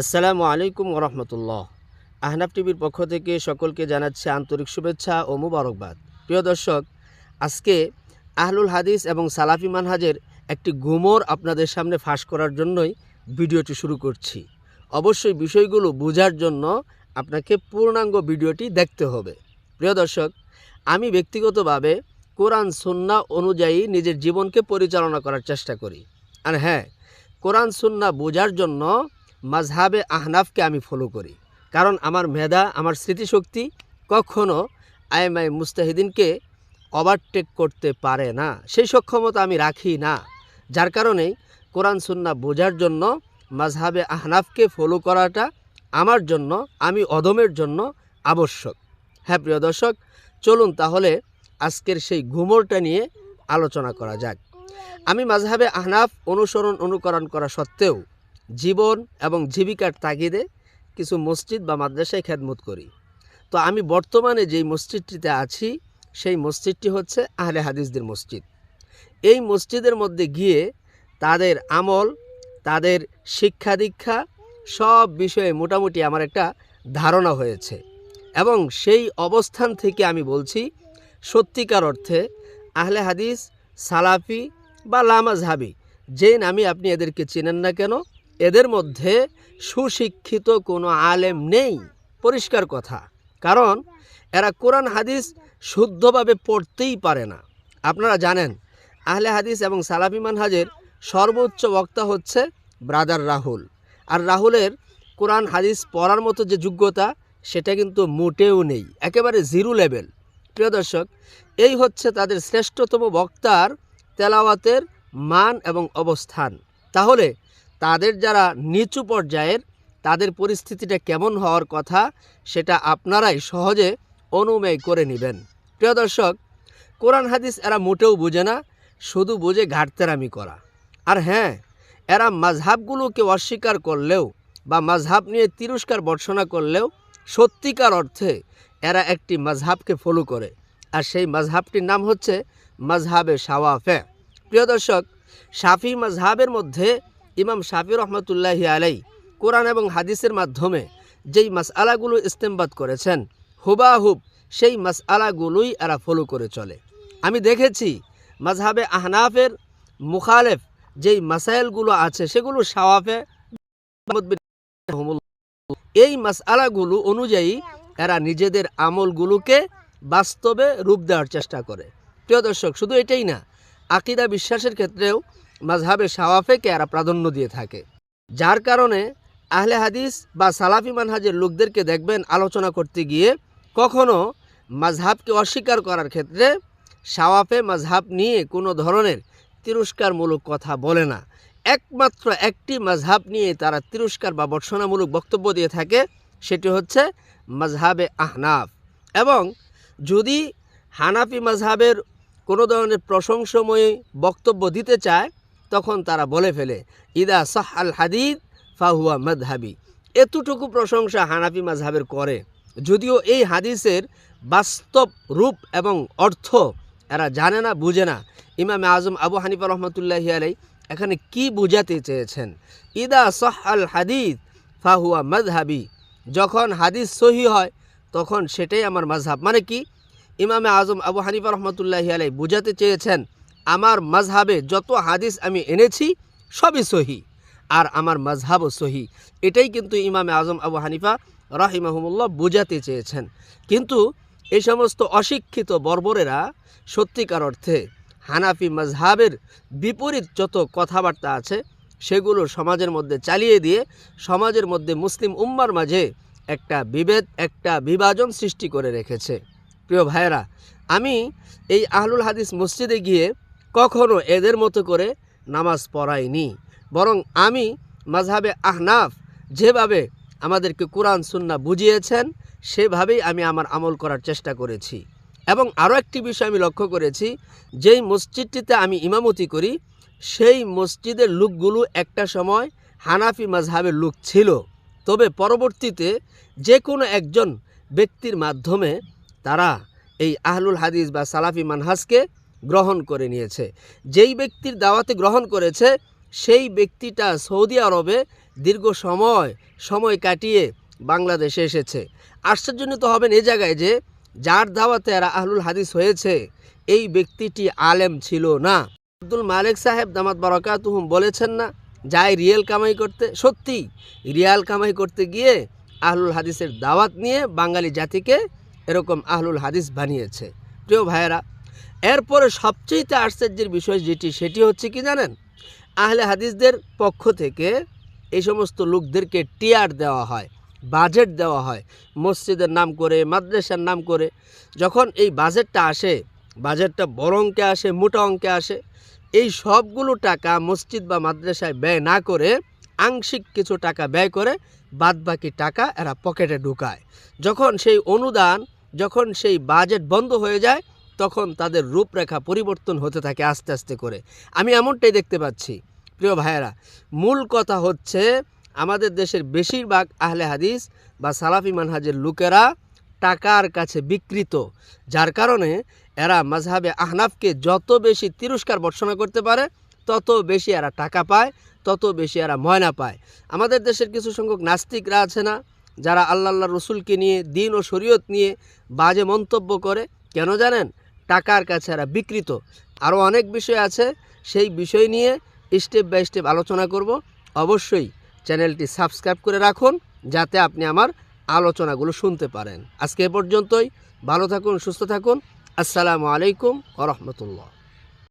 আসসালামু আলাইকুম ওরহমতুল্লাহ। আহনাফ টিভির পক্ষ থেকে সকলকে জানাচ্ছে আন্তরিক শুভেচ্ছা ও মুবারকবাদ। প্রিয় দর্শক, আজকে আহলুল হাদিস এবং সালাফি মানহাজের একটি গুমর আপনাদের সামনে ফাঁস করার জন্যই ভিডিওটি শুরু করছি। অবশ্যই বিষয়গুলো বোঝার জন্য আপনাকে পূর্ণাঙ্গ ভিডিওটি দেখতে হবে। প্রিয় দর্শক, আমি ব্যক্তিগতভাবে কোরআন, সুন্না অনুযায়ী নিজের জীবনকে পরিচালনা করার চেষ্টা করি। আর হ্যাঁ কোরআন, সুন্না বোঝার জন্য মাঝহাবে আহনাফকে আমি ফলো করি। কারণ আমার মেধা, আমার স্মৃতিশক্তি কখনো আইএমআই মুস্তাহিদিনকে ওভারটেক করতে পারে না। সেই সক্ষমতা আমি রাখি না। যার কারণেই কোরআন সুন্না বোঝার জন্য, মাঝহাবে আহনাফকে ফলো করাটা আমার জন্য, আমি অদমের জন্য আবশ্যক। হ্যাঁ প্রিয় দর্শক, চলুন তাহলে আজকের সেই ঘুমরটা নিয়ে আলোচনা করা যাক। আমি মাঝহাবে আহনাফ অনুসরণ, অনুকরণ করা সত্ত্বেও জীবন এবং জীবিকার তাগিদে কিছু মসজিদ বা মাদ্রাসায় খেদমত করি। তো আমি বর্তমানে যেই মসজিদটিতে আছি, সেই মসজিদটি হচ্ছে আহলে হাদিসদের মসজিদ। এই মসজিদের মধ্যে গিয়ে তাদের আমল, তাদের শিক্ষা দীক্ষা সব বিষয়ে মোটামুটি আমার একটা ধারণা হয়েছে এবং সেই অবস্থান থেকে আমি বলছি, সত্যিকার অর্থে আহলে হাদিস, সালাফি বা লামাজহাবি যে নামে আপনি এদেরকে চেনেন না কেন এদের মধ্যে সুশিক্ষিত কোনো আলেম নেই। পরিষ্কার কথা। কারণ এরা কোরআন, হাদিস শুদ্ধভাবে পড়তেই পারে না। আপনারা জানেন, আহলে হাদিস এবং সালাফি মানহাজের সর্বোচ্চ বক্তা হচ্ছে ব্রাদার রাহুল। আর রাহুলের কোরআন, হাদিস পড়ার মতো যে যোগ্যতা, সেটা কিন্তু মোটেও নেই। একেবারে জিরো লেভেল। প্রিয় দর্শক, এই হচ্ছে তাদের শ্রেষ্ঠতম বক্তার তেলাওয়াতের মান এবং অবস্থান। তাহলে তাদের যারা নিচু পর্যায়ের, তাদের পরিস্থিতিটা কেমন হওয়ার কথা সেটা আপনারাই সহজে অনুমেয় করে নেবেন। প্রিয় দর্শক, কোরআন হাদিস এরা মোটেও বোঝে না, শুধু বোঝে ঘাটতেরামি করা। আর হ্যাঁ এরা মাঝহাবগুলোকে অস্বীকার করলেও বা মাঝহাব নিয়ে তিরস্কার বর্ষনা করলেও সত্যিকার অর্থে এরা একটি মাঝহাবকে ফলো করে। আর সেই মাঝহাবটির নাম হচ্ছে মাঝহাবে শাওয়াফে প্রিয় দর্শক শাফি মাঝহাবের মধ্যে ইমাম শাফি রহমতুল্লাহি আলাই কোরআন এবং হাদিসের মাধ্যমে যেই মাসআলাগুলো ইস্তেমবাদ করেছেন, হুবাহুব সেই মাসআলাগুলোই এরা ফলো করে চলে। আমি দেখেছি মাঝহাবে আহনাফের মুখালেফ যেই মাসাইলগুলো আছে সেগুলো শাওয়াফে এই মাসআলাগুলো অনুযায়ী এরা নিজেদের আমলগুলোকে বাস্তবে রূপ দেওয়ার চেষ্টা করে। প্রিয় দর্শক, শুধু এটাই না, আকিদা বিশ্বাসের ক্ষেত্রেও মাঝহাবে শাওয়াফেকে এরা প্রাধান্য দিয়ে থাকে। যার কারণে আহলে হাদিস বা সালাফি মানহাজের লোকদেরকে দেখবেন আলোচনা করতে গিয়ে কখনো মাঝহাবকে অস্বীকার করার ক্ষেত্রে শাওয়াফে মাঝহাব নিয়ে কোনো ধরনের তিরস্কারমূলক কথা বলে না। একমাত্র একটি মাঝহাব নিয়ে তারা তিরস্কার বা বর্ষণামূলক বক্তব্য দিয়ে থাকে, সেটি হচ্ছে মাঝহাবে আহনাফ। এবং যদি হানাফি মাঝহাবের কোনো ধরনের প্রশংসময় বক্তব্য দিতে চায় তখন তারা বলে ফেলে, ইদা সাহ আল হাদিদ ফাহুয়া মদহাবি এতটুকু প্রশংসা হানাফি মাঝহাবের করে। যদিও এই হাদিসের বাস্তব রূপ এবং অর্থ এরা জানে না, বুঝে না। ইমামে আজম আবু হানিফা রহমতুল্লাহ আলাই এখানে কি বুঝাতে চেয়েছেন? ইদা সাহ আল হাদিদ ফাহুয়া মদহাবি যখন হাদিস সহি হয়, তখন সেটাই আমার মাঝহাব মানে কি? ইমামে আজম আবু হানিফা রহমতুল্লাহ আলাই বুঝাতে চেয়েছেন আমার মাঝহাবে যত হাদিস আমি এনেছি, সবই সহি। আর আমার মাঝহাবও সহি। এটাই কিন্তু ইমামে আজম আবু হানিফা রাহিমাহমুল্লাহ বোঝাতে চেয়েছেন। কিন্তু এই সমস্ত অশিক্ষিত বর্বরেরা সত্যিকার অর্থে হানাফি মাঝহাবের বিপরীত যত কথাবার্তা আছে, সেগুলো সমাজের মধ্যে চালিয়ে দিয়ে সমাজের মধ্যে মুসলিম উম্মার মাঝে একটা বিভেদ, একটা বিভাজন সৃষ্টি করে রেখেছে। প্রিয় ভাইয়েরা, আমি এই আহলুল হাদিস মসজিদে গিয়ে কখনো এদের মতো করে নামাজ পড়াইনি। বরং আমি মাঝহাবে আহনাফ যেভাবে আমাদেরকে কোরআন সুন্না বুঝিয়েছেন, সেভাবেই আমি আমার আমল করার চেষ্টা করেছি। এবং আরও একটি বিষয় আমি লক্ষ্য করেছি, যেই মসজিদটিতে আমি ইমামতি করি, সেই মসজিদের লোকগুলো একটা সময় হানাফি মাঝহাবের লোক ছিল। তবে পরবর্তীতে যে কোনো একজন ব্যক্তির মাধ্যমে তারা এই আহলুল হাদিস বা সালাফি মানহাজকে গ্রহণ করে নিয়েছে। যেই ব্যক্তির দাওয়াতে গ্রহণ করেছে, সেই ব্যক্তিটা সৌদি আরবে দীর্ঘ সময় সময় কাটিয়ে বাংলাদেশে এসেছে। আশ্চর্যজনিত হবেন এ জায়গায় যে, যার দাওয়াতে এরা আহলুল হাদিস হয়েছে, এই ব্যক্তিটি আলেম ছিল না। আব্দুল মালিক সাহেব দামাত বারকাতুহুম বলেছেন না, যায় রিয়েল কামাই করতে। সত্যি, রিয়াল কামাই করতে গিয়ে আহলুল হাদিসের দাওয়াত নিয়ে বাঙালি জাতিকে এরকম আহলুল হাদিস বানিয়েছে। প্রিয় ভাইয়েরা এরপরে সবচেয়ে আশ্চর্যের বিষয় যেটি, সেটি হচ্ছে কি জানেন? আহলে হাদিসদের পক্ষ থেকে এই সমস্ত লোকদেরকে টিয়ার দেওয়া হয়, বাজেট দেওয়া হয়, মসজিদের নাম করে, মাদ্রাসার নাম করে। যখন এই বাজেটটা আসে, বাজেটটা বড় অঙ্কে আসে, মোটা অঙ্কে আসে, এই সবগুলো টাকা মসজিদ বা মাদ্রাসায় ব্যয় না করে, আংশিক কিছু টাকা ব্যয় করে, বাদবাকি টাকা এরা পকেটে ঢুকায়। যখন সেই অনুদান, যখন সেই বাজেট বন্ধ হয়ে যায় তখন তাদের রূপরেখা পরিবর্তন হতে থাকে আস্তে আস্তে করে। আমি এমনটাই দেখতে পাচ্ছি। প্রিয় ভাইয়েরা, মূল কথা হচ্ছে আমাদের দেশের বেশিরভাগ আহলে হাদিস বা সালাফি মানহাজের লোকেরা টাকার কাছে বিকৃত, যার কারণে এরা মাঝহাবে আহনাফকে যত বেশি তিরস্কার বর্ষণা করতে পারে, তত বেশি এরা টাকা পায়, তত বেশি এরা ময়না পায়। আমাদের দেশের কিছু সংখ্যক নাস্তিকরা আছে না, যারা আল্লাহ রসুলকে নিয়ে, দিন ও শরীয়ত নিয়ে বাজে মন্তব্য করে। কেন জানেন? টাকার কাছে এরা বিকৃত। আরও অনেক বিষয় আছে, সেই বিষয় নিয়ে স্টেপ বাই স্টেপ আলোচনা করব। অবশ্যই চ্যানেলটি সাবস্ক্রাইব করে রাখুন, যাতে আপনি আমার আলোচনাগুলো শুনতে পারেন। আজকে এ পর্যন্তই, ভালো থাকুন, সুস্থ থাকুন। আসসালামু আলাইকুম ওরহমতুল্লাহ